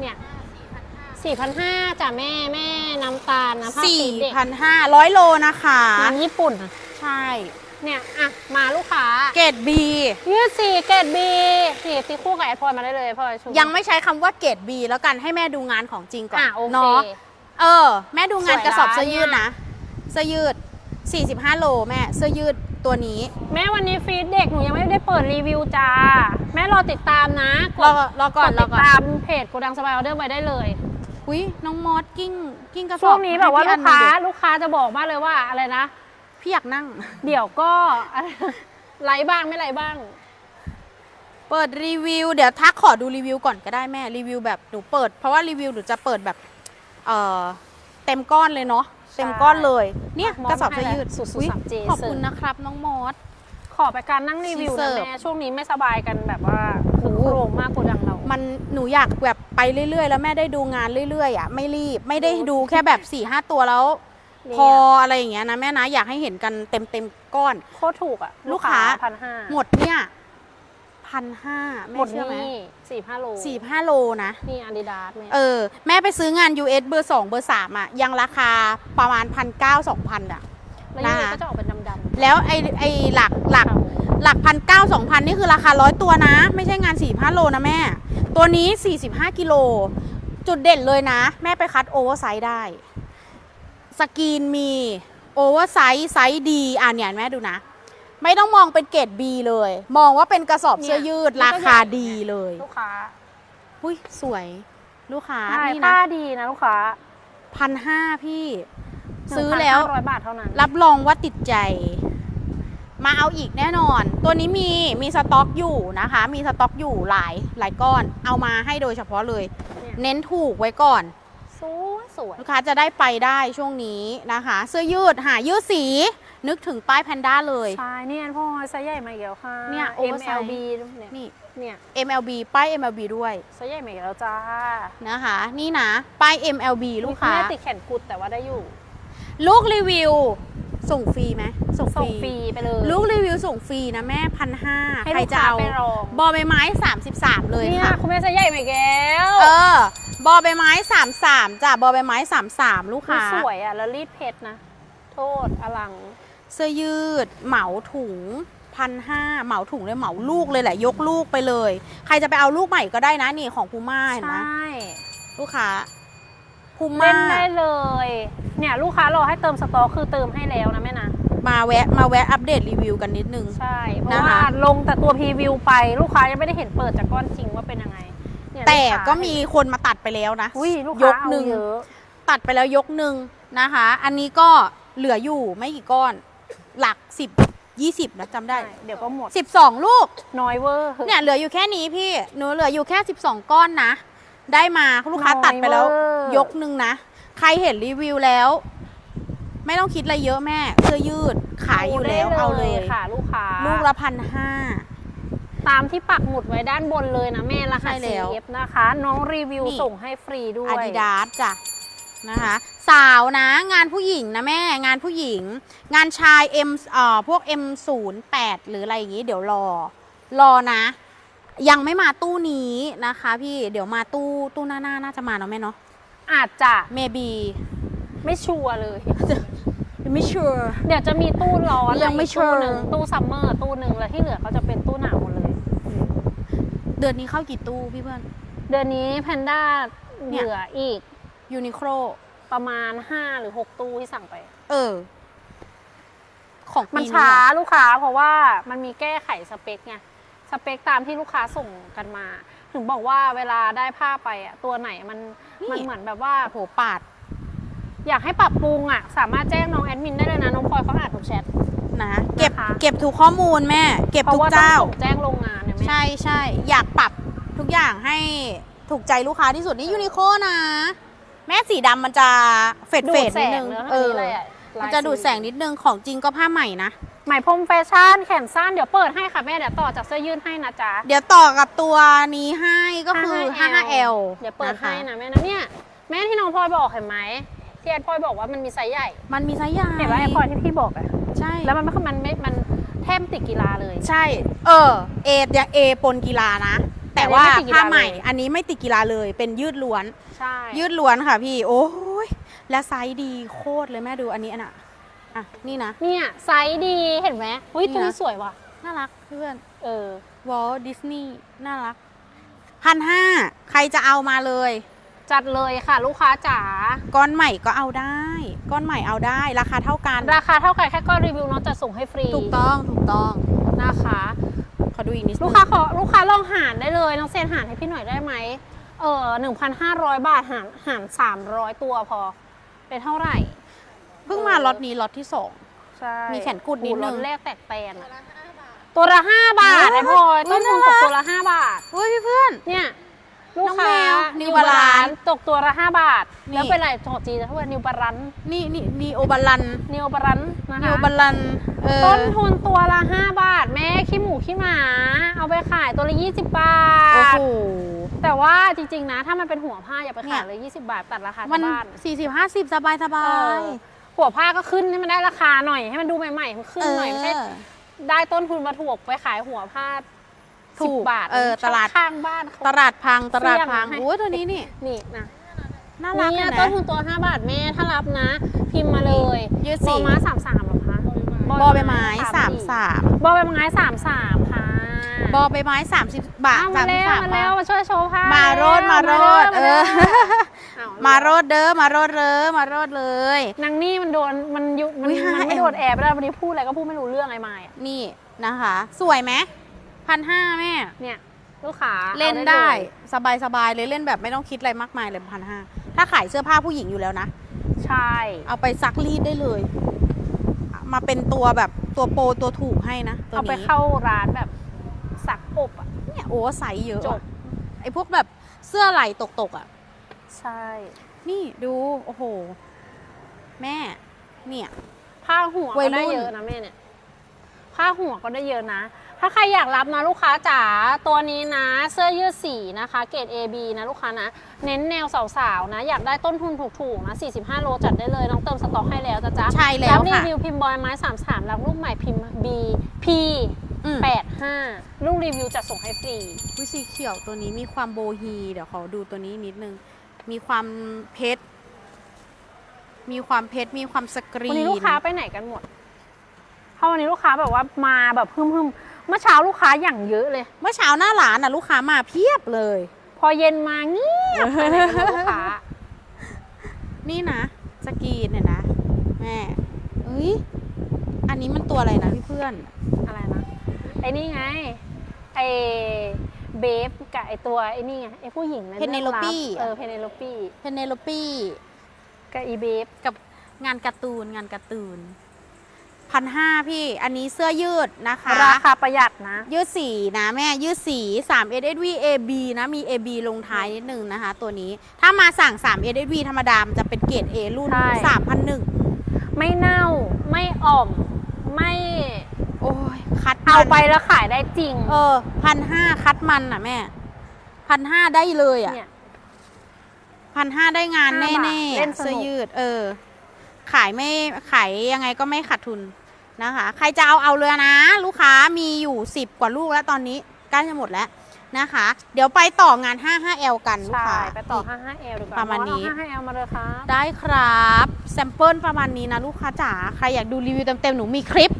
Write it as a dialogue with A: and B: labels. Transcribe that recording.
A: เนี่ยสี่พันห้าจ้ะแม่แม่น้ำตาลนะผ้า
B: สี่
A: สีเด็ก
B: พันห้าร้อยโลนะคะ
A: งานญี่ปุ่นอะ
B: ใช่
A: เนี่ยอะมาลูกค้า
B: เกรดบี
A: ยืดสี่เกรดบีนี่ตีคู่กับแอดพลอยมาได้เลยพลอยชู
B: ยังไม่ใช้คำว่าเกรดบีแล้วกันให้แม่ดูงานของจริงก่อน
A: อะโอเค
B: เนาะเออ แม่ดูงาน
A: สวย
B: กระสอบ
A: นะ
B: เสื้อยืด
A: เนี่ย
B: นะเสื้อยืด 45 โลแม่เสื้อยืด ตัวนี้
A: แม่วันนี้ฟีดเด็กหนูยังไม่ได้เปิดรีวิวจ้า แม่รอติดตามนะก
B: รอ
A: ด
B: รอก่อน
A: กด
B: ร
A: ติ
B: อ
A: ด
B: ก่อน
A: ตามเพจโกดังสบายออเดอร์ไว้ได้เลย
B: อุ้ยน้องมอสกิ้งกิ้งกระสอบ
A: ช่วงนี้แบบว่า
B: ให้
A: ลู
B: พี่
A: กค้า
B: อันหนึ่งดิ
A: ลูกค้าจะบอกมากเลยว่าอะไรนะ
B: พี่อยากนั่ง
A: เดี๋ยวก็ ไลฟ์บ้างไม่ไลฟ์บ้าง
B: เปิดรีวิว เดี๋ยวทักขอดูรีวิวก่อนก็ได้แม่รีวิวแบบหนูเปิด เพราะว่ารีวิวหนูจะเปิดแบบเอ่อเต็มก้อนเลยเนาะ เต็มก้อนเลย เนี่ย
A: มอส
B: กระสอบเสื้อยืด
A: ให้แล้วสุดๆ
B: อุ๊ย
A: สามเจ
B: ขอบ
A: เสิร์ฟ
B: คุณนะครับน้องมอส
A: ขอไปการนั่งรีวิว
B: ชีเสิ
A: นะ
B: ร์ฟ
A: แม่ช่วงนี้ไม่สบายกันแบบว่า
B: โอ้
A: คือ
B: โห
A: โครงมากโกดังเรา
B: มันหนูอยากแบบไปเรื่อยๆ แล้วแม่ได้ดูงานเรื่อยๆอะไม่รีบไม่ได้ดูแค่แบบ4ี่ห้าตัวแล้ว
A: เนี่ย
B: พออะไรอย่างเงี้ยนะแม่นะอยากให้เห็นกันเต็มเต็มๆก้อน
A: โคตรถูกอะ
B: ลูกค้า
A: พันห้า
B: หมดเนี่ย พันห้า
A: หมด
B: เชื่อไหม
A: นี่สี่ห้าโล
B: สี่ห้าโลนะ
A: นี่อาดิดาสแม่
B: เออ แม่ไปซื้องาน US เบอร์ 2 เบอร์ 3 อะ ยังราคาประมาณพันเก้าสองพันอะ
A: แล้วยังไง
B: นะคะ
A: ก็จะออกเป็นดำๆ
B: แล้วไอ้ไอ้หลักหลักหลักพันเก้าสองพันนี่คือราคาร้อยตัวนะ ไม่ใช่งานสี่ห้าโลนะแม่ ตัวนี้45กิโล จุดเด่นเลยนะ แม่ไปคัดโอเวอร์ไซส์ได้ สกรีนมีโอเวอร์ไซส์ไซส์ดี อะเนี่ยแม่ดูนะ ไม่ต้องมองเป็นเกรด B เลย มองว่าเป็นกระสอบเสื้อยืดราคาดีเลย
A: ลูกค้า
B: อุ้ยสวยลูกค้า
A: ใช่
B: นี่
A: ผ้า
B: นะ
A: ดีนะลูกค้า
B: พันห้าพี่ ซื้อแล้ว
A: ร้อยบาทเท่านั้น
B: รับรองว่าติดใจ มาเอาอีกแน่นอน ตัวนี้มีมีสต็อกอยู่นะคะ มีสต็อกอยู่หลายหลายก้อน เอามาให้โดยเฉพาะเลย
A: เนี่ย
B: เน้นถูกไว้ก่อน
A: สวยสวย
B: ลูกค้าจะได้ไปได้ช่วงนี้นะคะ เสื้อยืดหายืดสี นึกถึงป้ายแพนด้าเลย
A: ใช่นี่อันพ่อไซส์ใหญ่มาอีกแล้วค่ะ
B: เนี่ย oversize
A: MLB เนี่ย
B: นี่
A: เนี่ย
B: MLB ป้าย MLB ด้วย
A: ไซส์ใหญ่มาอีกแล้วจ้า
B: นะคะ นี่นะ ป้าย MLB ลูกค้า
A: แม่ติดแขนกุดแต่ว่าได้อยู่
B: ลูกรีวิว ส่งฟรีไหมส่งฟ
A: ส่ง
B: รี
A: ฟรีไปเลย
B: ลูกรีวิวส่งฟรีนะแม่พันห้า
A: ให้
B: ใคร
A: ลูก
B: จะ
A: ค้า
B: เอา
A: ไปลอง
B: บอใบไม้ 33 เลย
A: เนี่ย
B: ค่ะ
A: คุณแม่ไซส์ใหญ่มาอีกแล้ว
B: เออบอใบไม้ 33จ้ะบอใบไม้ 33 ลูก
A: คือ
B: ค้า
A: สวยอะแล้วรีดเพชรนะ โทษอลัง
B: เสื้อยืด เหมาถุงพันห้าเหมาถุงเลยเหมาลูกเลยแหละ ยกลูกไปเลย ใครจะไปเอาลูกใหม่ก็ได้นะนี่ของพูม่าเห็นไหม
A: ใช่
B: ลูกค้าพู
A: เล่
B: ม่าน
A: ได้เลย เนี่ยลูกค้ารอให้เติมสต็อกคือเติมให้แล้วนะแม่นะ
B: มาแวะมาแวะอัปเดตรีวิวกันนิดนึง
A: ใช่ เพราะ
B: นะคะ
A: ว่าลงแต่ตัวพรีวิวไปลูกค้ายังไม่ได้เห็นเปิดจากก้อนจริงว่าเป็นยังไงเนี่ย
B: แต่
A: ลูค้า
B: ก็มีคนมาตัดไปแล้วนะ
A: อุ้ยลูก
B: ย
A: ค้ากเอา
B: หนึ่ง
A: เยอะ
B: ตัดไปแล้วยกหนึ่งนะคะ อันนี้ก็เหลืออยู่ไม่กี่ก้อน หลัก10 20นะจำได้
A: ใช่เดี๋ยวก็หมด
B: 12 ลูก
A: น้อยเวอร์
B: เนี่ยเหลืออยู่แค่นี้พี่หนูเหลืออยู่แค่ 12 ก้อนนะ ได้มาลูกค้าตัดไปแล้ว ยกหนึ่งนะ ใครเห็นรีวิวแล้ว ไม่ต้องคิดอะไรเยอะแม่เสื้อยืดขายอยู่แล้วเอาเลย
A: ค่ะ ลูกค้า
B: ลูกละพันห้า
A: ตามที่ปักหมุดไว้ด้านบนเลยนะแม่รหัส
B: ใช่แล้ว
A: CF นะคะ น้องรีวิว
B: นี่
A: ส่งให้ฟรีด้วย
B: อาดิดาสจ้ะนะคะ สาวนะ งานผู้หญิงนะแม่งานผู้หญิง งานชาย M เอ่อพวก M08 หรืออะไรอย่างงี้เดี๋ยวรอ รอนะ ยังไม่มาตู้นี้นะคะ พี่เดี๋ยวมาตู้ตู้หน้าหน้าน่าจะมาเนาะแม่เนาะ
A: อาจจะ
B: maybe
A: ไม่ชัวร์เลย
B: ไม่ชัวร์
A: เดี๋ยวจะมีตู้ร้อน
B: ยังไม่
A: อีกตู้หนึ่ง
B: sure
A: ตู้ซัมเมอร์ตู้หนึ่งแล้วที่เหลือเขาจะเป็นตู้หนาวหมดเลย
B: เดือนนี้เข้ากี่ตู้พี่เพื่อน
A: เดือนนี้แพนด้า
B: เนี่
A: เห
B: ย
A: ลืออีก
B: ยูนิโคล
A: ประมาณ 5 หรือ 6 ตู้ที่สั่งไป
B: เออ ของ
A: มัน
B: ปี
A: ช้า
B: เหรอ
A: ลูกค้าเพราะว่ามันมีแก้ไขสเปคไงสเปคตามที่ลูกค้าส่งกันมา ถึงบอกว่าเวลาได้ผ้าไปอะตัวไหนมัน
B: นี่
A: มันเหมือนแบบว่า
B: โอ้โหปาด
A: อยากให้ปรับปรุงอะสามารถแจ้งน้องแอดมินได้เลยนะน้องพลอยเขาอ่านทุกแชท
B: นะ เก็บ
A: นะคะ
B: เก็บทุกข้อมูลแม่ เก็บ
A: เพราะ
B: ทุก
A: ว่าต้อง
B: เจ้า
A: ส่งแจ้งโรงงานเนี่ยแม่
B: ใช่ใช่อยากปรับทุกอย่างให้ถูกใจลูกค้าที่สุดนี่ยูนิโคนะ แม่สีดำมันจะเฟด
A: ดู
B: เฟ
A: ด
B: ด
A: แส
B: นิด
A: ง
B: นึง
A: เนื้อ
B: เอ
A: เอ
B: อ
A: อเลย
B: มันจะดูดแสงนิดนึงของจริงก็ผ้าใหม่นะ
A: ไหมพรมแฟชั่นแขนสั้นเดี๋ยวเปิดให้ค่ะแม่เดี๋ยวต่อจากเสื้อยืดให้นะจ๊ะ
B: เดี๋ยวต่อกับตัวนี้ให้ก็คือ 55L
A: เดี๋ยวเปิด
B: ค
A: ให้นะแม่นะเนี่ยแม่ที่น้องพลอยบอกเห็นไหมที่แอดพลอยบอกว่ามันมีไซส์ใหญ่
B: มันมีไซส์ใหญ่
A: เห็นว่าแอดพลอยที่พี่บอกอะ
B: ใช่
A: แล้วมันไม่มันไม่มันแทบติดกีฬาเลย
B: ใช่ เออ เอยังเอปนกีฬานะ แต่ว่า
A: อันนี้ไม่ติดกีฬา
B: ผ้าใหม่
A: เลย
B: อันนี้ไม่ติดกีฬาเลย เป็นยืดล้วน
A: ใช่
B: ยืดล้วนค่ะพี่ โอ้ยและไซส์ดีโคตรเลยแม่ดูอันนี้อันน่ะอะนี่นะ
A: เนี่ยไซส์ดีเห็นไหมเฮ้ย
B: นี่
A: ตัว
B: นะ
A: นี้สวยว่ะ
B: น่ารักเพื่อน
A: เออ
B: วอลดิสนีย์น่ารักพันห้าใครจะเอามาเลย
A: จัดเลยค่ะ ลูกค้าจ๋า
B: ก้อนใหม่ก็เอาได้ ก้อนใหม่เอาได้ราคาเท่ากัน
A: ราคาเท่ากันแค่ก้อนรีวิวน้องจะส่งให้ฟรี
B: ถูกต้องถูกต้อง
A: นะคะ
B: ขอ ดูอีกนิดนึง
A: ลูกค้าขอลูกค้าลองหารได้เลยน้องเซนหารให้พี่หน่อยได้ไหมเออหนึ่งพันห้าร้อยบาทหารหารสามร้อยตัวพอ เป็นเท่าไหร่
B: เพิ่งมาล็อตนี้ล็อตที่สอง
A: ใช่
B: มีแขนกุดนิดนึง
A: โอ้รถแรกแตกแตนอะตัวละห้าบาท
B: เฮ้
A: ไอ้
B: ย
A: พลอย
B: เฮ้
A: ต้
B: ย
A: นทุน
B: น่ารั
A: ต
B: ก
A: กตัวละห้าบาท
B: เฮ้ยพี่เพื่อน
A: เนี่ย ลูก
B: น้อง
A: ค้า
B: แมว
A: นิ
B: New
A: วบาลาน
B: Balance
A: ตกตัวละห้าบาท
B: นี่
A: แล้วเป็นไรถอดจีนจะเท่าไหร่นิวบาลัน
B: นี่นี่นีโอบาลัน
A: นิวบาลันนะคะ
B: นีโอบาลันเออ
A: ต้นทุนตัวละ 5 บาท แม่ขี้หมูขี้หมา เอาไปขายตัวละ 20 บา
B: โอ้
A: ท
B: โห
A: แต่ว่าจริง ๆ นะ ถ้ามันเป็นหัวผ้าอย่าไป
B: เนี่
A: ขาย
B: ย
A: เลย 20 บาทตัดราคา
B: มั
A: ชานวบ้าน
B: สี่สิบห้าสิบสบายสบา
A: เอยอหัวผ้าก็ขึ้นให้มันได้ราคาหน่อยให้มันดูใหม่ๆมันขึ้นหน่อยไม่ใช่
B: เออ
A: ได้ต้นทุนมาถูกไปขายหัวผ้า
B: ถู
A: สิบ
B: ก
A: บาท
B: เออตลาด
A: ข้างบ้านเขา
B: ตลาดพังตลาดพัง
A: เสี่ยงให้
B: โอ้ยตัวนี้นี่
A: นี่นะ
B: น่ารัก
A: เนี่ย
B: เลย
A: ต้น
B: นะ
A: ทุนตัว5บาทแม่ถ้ารับนะ พิมพ์มาเลย
B: ยืด
A: บ
B: สี
A: อม้าสามสามหรอคะ
B: บอใบไม้สามสาม
A: บอใบไม้สามสามค่ะ
B: บอใบไม้สามสิบบาท
A: เอา
B: สา
A: มา
B: มสิบ
A: แล้ว
B: สาม
A: มาแล้วมาช่วยโชว์ผ้า
B: มา
A: มา
B: โรดมาโรดเออ
A: มา
B: มาโรดเด้อมาโรดเด้อมาโรดเลย
A: นางนี่มันโดนมันยุมัน
B: อุ๊ย
A: มันไม่
B: 5M
A: โดนแอบแล้ววันนี้พูดอะไรก็พูดไม่รู้เรื่องไอ้ไม้อะ
B: นี่นะคะ สวยไหม พันห้าแม่
A: เนี่ยลูกค้า
B: เล่น
A: อา
B: ได้
A: ลย
B: สบายสบายเลยเล่นแบบไม่ต้องคิดอะไรมากมายเลยพันห้าถ้าขายเสื้อผ้าผู้หญิงอยู่แล้วนะ
A: ใช่
B: เอาไปซักรีดได้เลย มาเป็นตัวแบบตัวโปรตัวถูกให้นะตัว
A: เอาไป
B: นี้
A: เข้าร้านแบบสักอบอะ
B: เนี่ยโอ้ไซส์เยอะ
A: จ
B: อะ
A: บ
B: ไอ้พวกแบบเสื้อไหล่ตกๆอะ
A: ใช่
B: นี่ดูโอ้โห แม่ เนี่ย
A: ผ้าหัว
B: วั
A: ก็
B: ยรุ่น
A: ได้เยอะนะแม่เนี่ย ผ้าหัวก็ได้เยอะนะ ถ้าใครอยากรับนะลูกค้าจ๋าตัวนี้นะ เสื้อยืดสีนะคะ เกรด AB นะลูกค้านะ เน้นแนวสาวๆนะ อยากได้ต้นทุนถูกๆนะ 45 โลจัดได้เลย น้องเติมสต็อกให้แล้วจ้ะจ๊ะ
B: ใช่แล้
A: แล้ววรี
B: ค่ะ
A: วิวพิมพ์บอยไม้ 33 รับลูกใหม่พิมพ์ B P
B: อืม
A: 85ลูกรีวิวจะส่งให้ฟรี
B: วิสีเขียวตัวนี้มีความโบฮี เดี๋ยวขอดูตัวนี้นิดนึง มีความเพชร มีความเพชร มีความสกรี
A: วัน
B: น
A: นี้ลูกค้าไปไหนกันหมดเพราะวันนี้ลูกค้าแบบว่ามาแบบพึ่มๆ เมื่อเช้าลูกค้าอย่างเยอะเลย
B: เมื่อเช้าหน้าร้านน่ะลูกค้ามาเพียบเลย
A: พอเย็นมาเงียบไปไหนกันหมดลูกค้า
B: นี่นะสกรีนเนี่ยนะแม่เอ้ยอันนี้มันตัวอะไรนะพี่เพื่อน
A: อะไรนะไอ้นี่ไงไอ้เบฟกับไอ้ตัวไอ้นี่ไงไอ้ผู้หญิงในเรื่องลับ
B: Penelope
A: เออเพเนโลปี้
B: เพนเนโลปี้
A: กับอีเบฟ
B: กับงานการ์ตูนงานการ์ตูน พันห้าพี่อันนี้เสื้อยืดนะคะ
A: ราคาประหยัดนะ
B: ยืดสีนะแม่ยืดสี3 SSV AB นะมี AB ลงท้ายนิดนึงนะคะ ตัวนี้ถ้ามาสั่ง3 SSV ธรรมดามันจะเป็นเกรด A รุ่น
A: ใช่
B: 3,001
A: ไม่เน่าไม่อ่อม ไม่
B: โอ้ยคัดมัน
A: เอาไปแล้วขายได้จริง
B: เออพันห้าคัดมันอะแม่พันห้าได้เลยอะ
A: เนี่ย
B: พันห้าได้งาน
A: ห้า
B: แน่
A: บาท
B: ๆ
A: เล่นสนุก
B: เสื้อยืดเออ ขายไม่ขายยังไงก็ไม่ขาดทุนนะคะ ใครจะเอาเอาเลยนะ ลูกค้ามีอยู่ 10 กว่าลูกแล้วตอนนี้ใกล้จะหมดแล้วนะคะ เดี๋ยวไปต่องาน 55L กันลูก
A: ใช่
B: ค้า
A: ไปต่อ 55L ดีกว่า
B: ประมาณนี้
A: เอ 55L มาเลยค่ะ
B: ได้ครับ แซมเปิลประมาณนี้นะลูกค้าจ๋า ใครอยากดูรีวิวเต็มๆ หนูมีคลิป